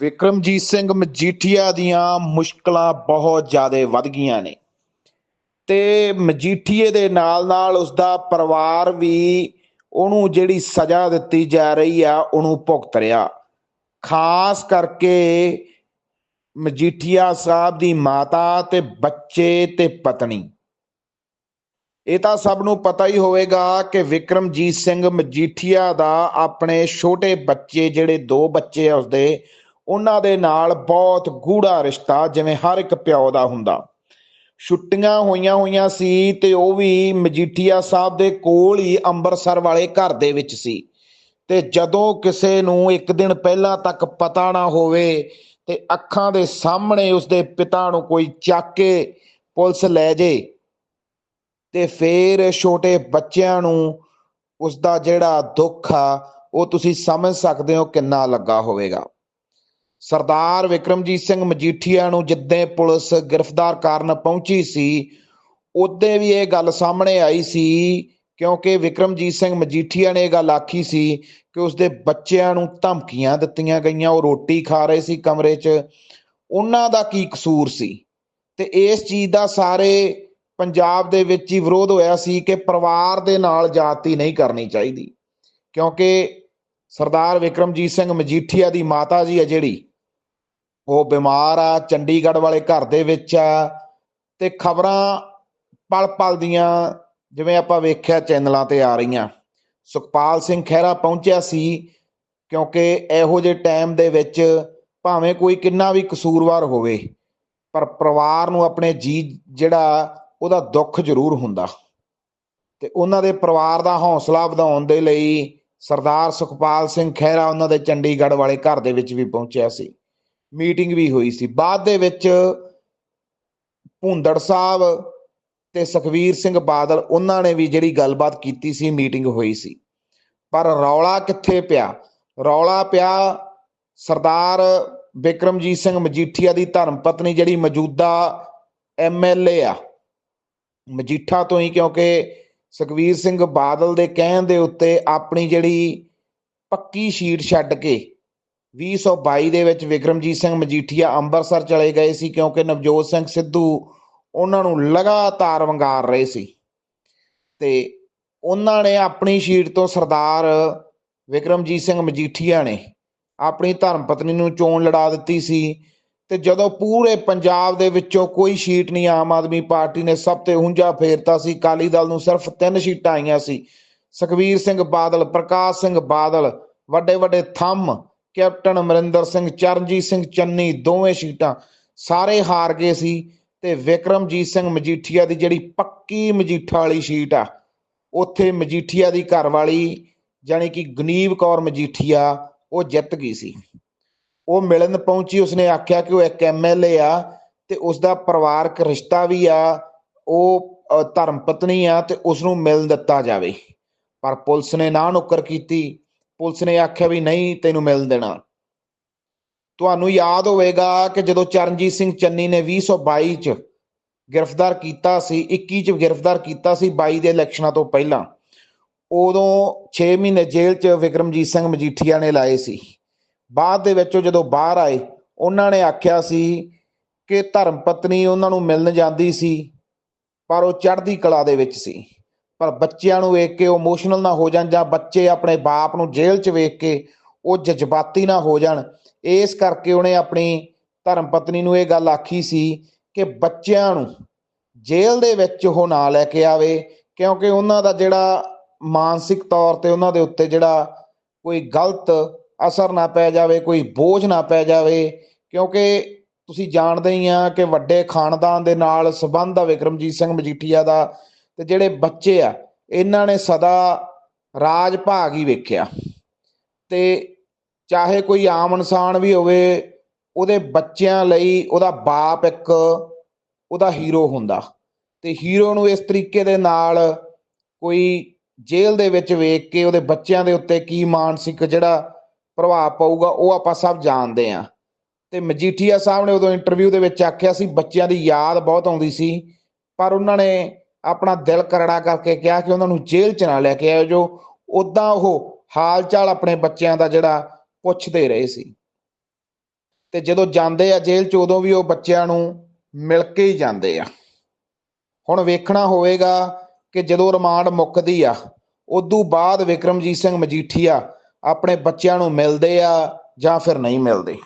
ਵਿਕਰਮਜੀਤ ਸਿੰਘ ਮਜੀਠੀਆ ਦੀਆਂ ਮੁਸ਼ਕਲਾਂ ਬਹੁਤ ਜ਼ਿਆਦਾ ਵੱਧ ਗਈਆਂ ਨੇ। ਤੇ ਮਜੀਠੀਏ ਦੇ ਨਾਲ ਨਾਲ ਉਸਦਾ ਪਰਿਵਾਰ ਵੀ ਉਹਨੂੰ ਜਿਹੜੀ ਸਜ਼ਾ ਦਿੱਤੀ ਜਾ ਰਹੀ ਆ, ਉਹਨੂੰ ਭੁਗਤ ਰਿਹਾ। ਖਾਸ ਕਰਕੇ ਮਜੀਠੀਆ ਸਾਹਿਬ ਦੀ ਮਾਤਾ ਤੇ ਬੱਚੇ ਤੇ ਪਤਨੀ। ਇਹ ਤਾਂ ਸਭ ਨੂੰ ਪਤਾ ਹੀ ਹੋਵੇਗਾ ਕਿ ਵਿਕਰਮਜੀਤ ਸਿੰਘ ਮਜੀਠੀਆ ਦਾ ਆਪਣੇ ਛੋਟੇ ਬੱਚੇ, ਜਿਹੜੇ ਦੋ ਬੱਚੇ ਆ ਉਸਦੇ ਉਹਨਾਂ ਦੇ ਨਾਲ ਬਹੁਤ ਗੂੜਾ ਰਿਸ਼ਤਾ, ਜਿਵੇਂ ਹਰ ਇੱਕ ਪਿਓ ਦਾ ਹੁੰਦਾ। ਛੁੱਟੀਆਂ ਹੋਈਆਂ ਹੋਈਆਂ ਸੀ ਤੇ ਉਹ ਵੀ ਮਜੀਠੀਆ ਸਾਹਿਬ ਦੇ ਕੋਲ ਹੀ ਅੰਮ੍ਰਿਤਸਰ ਵਾਲੇ ਘਰ ਦੇ ਵਿੱਚ ਸੀ। ਤੇ ਜਦੋਂ ਕਿਸੇ ਨੂੰ ਇੱਕ ਦਿਨ ਪਹਿਲਾਂ ਤੱਕ ਪਤਾ ਨਾ ਹੋਵੇ ਤੇ ਅੱਖਾਂ ਦੇ ਸਾਹਮਣੇ ਉਸਦੇ ਪਿਤਾ ਨੂੰ ਕੋਈ ਚੱਕ ਕੇ ਪੁਲਿਸ ਲੈ ਜੇ ਤੇ ਫੇਰ ਛੋਟੇ ਬੱਚਿਆਂ ਨੂੰ ਉਸ ਦਾ ਜਿਹੜਾ ਦੁੱਖ ਆ, ਉਹ ਤੁਸੀਂ ਸਮਝ ਸਕਦੇ ਹੋ ਕਿੰਨਾ ਲੱਗਾ ਹੋਵੇਗਾ। ਸਰਦਾਰ ਵਿਕਰਮਜੀਤ ਸਿੰਘ ਮਜੀਠੀਆ ਨੂੰ ਜਿੱਦੇ ਪੁਲਿਸ ਗ੍ਰਿਫਤਾਰ ਕਰਨ ਪਹੁੰਚੀ ਸੀ ਉਦੋਂ ਵੀ ਇਹ ਗੱਲ ਸਾਹਮਣੇ ਆਈ ਸੀ, ਕਿਉਂਕਿ ਵਿਕਰਮਜੀਤ ਸਿੰਘ ਮਜੀਠੀਆ ਨੇ ਇਹ ਗੱਲ ਆਖੀ ਸੀ ਕਿ ਉਸਦੇ ਬੱਚਿਆਂ ਨੂੰ ਧਮਕੀਆਂ ਦਿੱਤੀਆਂ ਗਈਆਂ, ਉਹ ਰੋਟੀ ਖਾ ਰਹੇ ਸੀ ਕਮਰੇ 'ਚ। ਉਹਨਾਂ ਦਾ ਕੀ ਕਸੂਰ ਸੀ? ਤੇ ਇਸ ਚੀਜ਼ ਦਾ ਸਾਰੇ ਪੰਜਾਬ ਦੇ ਵਿੱਚ ਹੀ ਵਿਰੋਧ ਹੋਇਆ ਸੀ ਕਿ ਪਰਿਵਾਰ ਦੇ ਨਾਲ ਜਾਤੀ ਨਹੀਂ ਕਰਨੀ ਚਾਹੀਦੀ। ਕਿਉਂਕਿ ਸਰਦਾਰ ਵਿਕਰਮਜੀਤ ਸਿੰਘ ਮਜੀਠੀਆ ਦੀ ਮਾਤਾ ਜੀ ਆ ਜਿਹੜੀ ਉਹ ਬਿਮਾਰ ਆ, ਚੰਡੀਗੜ੍ਹ ਵਾਲੇ ਘਰ ਦੇ ਵਿੱਚ ਆ, ਤੇ ਖਬਰਾਂ ਪਲ ਪਲ ਦੀਆਂ ਜਿਵੇਂ ਆਪਾਂ ਵੇਖਿਆ ਚੈਨਲਾਂ ਤੇ ਆ ਰਹੀਆਂ। ਸੁਖਪਾਲ ਸਿੰਘ ਖਹਿਰਾ ਪਹੁੰਚਿਆ ਸੀ ਕਿਉਂਕਿ ਇਹੋ ਜਿਹੇ ਟਾਈਮ ਦੇ ਵਿੱਚ ਭਾਵੇਂ ਕੋਈ ਕਿੰਨਾ ਵੀ ਕਸੂਰਵਾਰ ਹੋਵੇ, ਪਰ ਪਰਿਵਾਰ ਨੂੰ ਆਪਣੇ ਜੀ ਜਿਹੜਾ ਉਹਦਾ ਦੁੱਖ ਜ਼ਰੂਰ ਹੁੰਦਾ। ਤੇ ਉਹਨਾਂ ਦੇ ਪਰਿਵਾਰ ਦਾ ਹੌਸਲਾ ਵਧਾਉਣ ਦੇ ਲਈ ਸਰਦਾਰ ਸੁਖਪਾਲ ਸਿੰਘ ਖਹਿਰਾ ਉਹਨਾਂ ਦੇ ਚੰਡੀਗੜ੍ਹ ਵਾਲੇ ਘਰ ਦੇ ਵਿੱਚ ਵੀ ਪਹੁੰਚਿਆ ਸੀ। ਮੀਟਿੰਗ ਵੀ ਹੋਈ ਸੀ। ਬਾਅਦ ਦੇ ਵਿੱਚ ਭੁੰਦੜ ਸਾਹਿਬ ਤੇ ਸੁਖਵੀਰ ਸਿੰਘ ਬਾਦਲ, ਉਹਨਾਂ ਨੇ ਵੀ ਜਿਹੜੀ ਗੱਲਬਾਤ ਕੀਤੀ ਸੀ, ਮੀਟਿੰਗ ਹੋਈ ਸੀ। ਪਰ ਰੌਲਾ ਕਿੱਥੇ ਪਿਆ? ਰੌਲਾ ਪਿਆ ਸਰਦਾਰ ਬਿਕਰਮਜੀਤ ਸਿੰਘ ਮਜੀਠੀਆ ਦੀ ਧਰਮ ਪਤਨੀ ਜਿਹੜੀ ਮੌਜੂਦਾ ਐਮਐਲਏ ਆ। ਮਜੀਠਾ ਤੋਂ ਹੀ ਕਿਉਂਕਿ ਸੁਖਵੀਰ ਸਿੰਘ ਬਾਦਲ ਦੇ ਕਹਿਣ ਦੇ ਉੱਤੇ ਆਪਣੀ ਜਿਹੜੀ ਪੱਕੀ ਸ਼ੀਟ ਛੱਡ ਕੇ 2022 ਦੇ ਵਿੱਚ ਵਿਕਰਮਜੀਤ ਸਿੰਘ ਮਜੀਠੀਆ ਅੰਮ੍ਰਿਤਸਰ ਚਲੇ ਗਏ ਸੀ ਕਿਉਂਕਿ ਨਵਜੋਤ ਸਿੰਘ ਸਿੱਧੂ ਉਹਨਾਂ ਨੂੰ ਲਗਾਤਾਰ ਵੰਗਾਰ ਰਹੇ ਸੀ। ਤੇ ਉਹਨਾਂ ਨੇ ਆਪਣੀ ਸ਼ੀਟ ਤੋਂ ਸਰਦਾਰ ਵਿਕਰਮਜੀਤ ਸਿੰਘ ਮਜੀਠੀਆ ਨੇ ਆਪਣੀ ਧਰਮ ਪਤਨੀ ਨੂੰ ਚੋਣ ਲੜਾ ਦਿੱਤੀ ਸੀ ਤੇ ਜਦੋਂ ਪੂਰੇ ਪੰਜਾਬ ਦੇ ਵਿੱਚੋਂ ਕੋਈ ਸ਼ੀਟ ਨਹੀਂ ਆਮ ਆਦਮੀ ਪਾਰਟੀ ਨੇ ਸਭ ਤੇ ਹੁੰਜਾ ਫੇਰਤਾ ਸੀ ਕਾਲੀ ਦਲ ਨੂੰ ਸਿਰਫ ਤਿੰਨ ਸ਼ੀਟਾਂ ਆਈਆਂ ਸੀ। ਸੁਖਵੀਰ ਸਿੰਘ ਬਾਦਲ, ਪ੍ਰਕਾਸ਼ ਸਿੰਘ ਬਾਦਲ ਵੱਡੇ ਵੱਡੇ ਥੰਮ ਕੈਪਟਨ ਅਮਰਿੰਦਰ ਸਿੰਘ, ਚਰਨਜੀਤ ਸਿੰਘ ਚੰਨੀ, ਦੋਵੇਂ ਸ਼ੀਟਾਂ ਸਾਰੇ ਹਾਰ ਗਏ ਸੀ ਤੇ ਵਿਕਰਮਜੀਤ ਸਿੰਘ ਮਜੀਠੀਆ ਦੀ ਜਿਹੜੀ ਪੱਕੀ ਮਜੀਠਾ ਵਾਲੀ ਸ਼ੀਟ ਆ, ਉੱਥੇ ਮਜੀਠੀਆ ਦੀ ਘਰ ਵਾਲੀ ਜਾਨੀ ਕਿ ਗਨੀਵ ਕੌਰ ਮਜੀਠੀਆ, ਉਹ ਜਿੱਤ ਗਈ ਸੀ। ਉਹ ਮਿਲਣ ਪਹੁੰਚੀ, ਉਸਨੇ ਆਖਿਆ ਕਿ ਉਹ ਇੱਕ ਐਮਐਲਏ ਆ ਤੇ ਉਸ ਦਾ ਪਰਿਵਾਰਕ ਰਿਸ਼ਤਾ ਵੀ ਆ, ਉਹ ਧਰਮ ਪਤਨੀ ਆ ਤੇ ਉਸ ਨੂੰ ਮਿਲ ਦਿੱਤਾ ਜਾਵੇ। ਪਰ ਪੁਲਿਸ ਨੇ ਨਾ ਨੁੱਕਰ ਕੀਤੀ ਪੁਲਿਸ ਨੇ ਆਖਿਆ ਵੀ ਨਹੀਂ, ਤੈਨੂੰ ਮਿਲ ਦੇਣਾ। ਤੁਹਾਨੂੰ ਯਾਦ ਹੋਵੇਗਾ ਕਿ ਜਦੋਂ ਚਰਨਜੀਤ ਸਿੰਘ ਚੰਨੀ ਨੇ 2022 ਚ ਗ੍ਰਿਫਤਾਰ ਕੀਤਾ ਸੀ 21 ਚ ਗ੍ਰਿਫਤਾਰ ਕੀਤਾ ਸੀ 22 ਦੇ ਇਲੈਕਸ਼ਨਾਂ ਤੋਂ ਪਹਿਲਾਂ, ਉਦੋਂ 6 ਮਹੀਨੇ ਜੇਲ੍ਹ 'ਚ ਵਿਕਰਮਜੀਤ ਸਿੰਘ ਮਜੀਠੀਆ ਨੇ ਲਾਏ ਸੀ। ਬਾਅਦ ਦੇ ਵਿੱਚ ਉਹ ਜਦੋਂ ਬਾਹਰ ਆਏ, ਉਹਨਾਂ ਨੇ ਆਖਿਆ ਸੀ ਕਿ ਧਰਮ ਪਤਨੀ ਉਹਨਾਂ ਨੂੰ ਮਿਲਣ ਜਾਂਦੀ ਸੀ, ਪਰ ਉਹ ਚੜ੍ਹਦੀ ਕਲਾ ਦੇ ਵਿੱਚ ਸੀ। ਪਰ ਬੱਚਿਆਂ ਨੂੰ ਵੇਖ ਕੇ ਉਹ ਇਮੋਸ਼ਨਲ ਨਾ ਹੋ ਜਾਣ ਜਾਂ ਬੱਚੇ ਆਪਣੇ ਬਾਪ ਨੂੰ ਜੇਲ੍ਹ 'ਚ ਵੇਖ ਕੇ ਉਹ ਜਜ਼ਬਾਤੀ ਨਾ ਹੋ ਜਾਣ। ਇਸ ਕਰਕੇ ਉਹਨੇ ਆਪਣੀ ਧਰਮ ਪਤਨੀ ਨੂੰ ਇਹ ਗੱਲ ਆਖੀ ਸੀ ਕਿ ਬੱਚਿਆਂ ਨੂੰ ਜੇਲ੍ਹ ਦੇ ਵਿੱਚ ਉਹ ਨਾ ਲੈ ਕੇ ਆਵੇ, ਕਿਉਂਕਿ ਉਹਨਾਂ ਦਾ ਜਿਹੜਾ ਮਾਨਸਿਕ ਤੌਰ ਤੇ ਉਹਨਾਂ ਦੇ ਉੱਤੇ ਜਿਹੜਾ ਕੋਈ ਗਲਤ ਅਸਰ ਨਾ ਪੈ ਜਾਵੇ, ਕੋਈ ਬੋਝ ਨਾ ਪੈ ਜਾਵੇ, ਕਿਉਂਕਿ ਤੁਸੀਂ ਜਾਣਦੇ ਹੀ ਆ ਕਿ ਵੱਡੇ ਖਾਨਦਾਨ ਦੇ ਨਾਲ ਸਬੰਧ ਆ ਵਿਕਰਮਜੀਤ ਸਿੰਘ ਮਜੀਠੀਆ ਦਾ ਤੇ ਜਿਹੜੇ ਬੱਚੇ ਆ, ਇਹਨਾਂ ਨੇ ਸਦਾ ਰਾਜ ਭਾਗ ਹੀ ਵੇਖਿਆ। ਤੇ ਚਾਹੇ ਕੋਈ ਆਮ ਇਨਸਾਨ ਵੀ ਹੋਵੇ, ਉਹਦੇ ਬੱਚਿਆਂ ਲਈ ਉਹਦਾ ਬਾਪ ਇੱਕ ਉਹਦਾ ਹੀਰੋ ਹੁੰਦਾ। ਤੇ ਹੀਰੋ ਨੂੰ ਇਸ ਤਰੀਕੇ ਦੇ ਨਾਲ ਕੋਈ ਜੇਲ੍ਹ ਦੇ ਵਿੱਚ ਵੇਖ ਕੇ ਉਹਦੇ ਬੱਚਿਆਂ ਦੇ ਉੱਤੇ ਕੀ ਮਾਨਸਿਕ ਜਿਹੜਾ ਪ੍ਰਭਾਵ ਪਊਗਾ, ਉਹ ਆਪਾਂ ਸਭ ਜਾਣਦੇ ਆ ਤੇ ਮਜੀਠੀਆ ਸਾਹਿਬ ਨੇ ਉਦੋਂ ਇੰਟਰਵਿਊ ਦੇ ਵਿੱਚ ਆਖਿਆ ਸੀ, ਬੱਚਿਆਂ ਦੀ ਯਾਦ ਬਹੁਤ ਆਉਂਦੀ ਸੀ, ਪਰ ਉਹਨਾਂ ਨੇ ਆਪਣਾ ਦਿਲ ਕਰੜਾ ਕਰਕੇ ਕਿਹਾ ਕਿ ਉਹਨਾਂ ਨੂੰ ਜੇਲ੍ਹ 'ਚ ਨਾ ਲੈ ਕੇ ਆਇਓ ਜੋ ਉਦਾਂ ਉਹ ਹਾਲ ਚਾਲ ਆਪਣੇ ਬੱਚਿਆਂ ਦਾ ਜਿਹੜਾ ਪੁੱਛਦੇ ਰਹੇ ਸੀ। ਤੇ ਜਦੋਂ ਜਾਂਦੇ ਆ ਜੇਲ੍ਹ ਚ, ਉਦੋਂ ਵੀ ਉਹ ਬੱਚਿਆਂ ਨੂੰ ਮਿਲ ਕੇ ਹੀ ਜਾਂਦੇ ਆ। ਹੁਣ ਵੇਖਣਾ ਹੋਵੇਗਾ ਕਿ ਜਦੋਂ ਰਿਮਾਂਡ ਮੁੱਕਦੀ ਆ ਉਦੋਂ ਬਾਅਦ ਵਿਕਰਮਜੀਤ ਸਿੰਘ ਮਜੀਠੀਆ ਆਪਣੇ ਬੱਚਿਆਂ ਨੂੰ ਮਿਲਦੇ ਆ ਜਾਂ ਫਿਰ ਨਹੀਂ ਮਿਲਦੇ।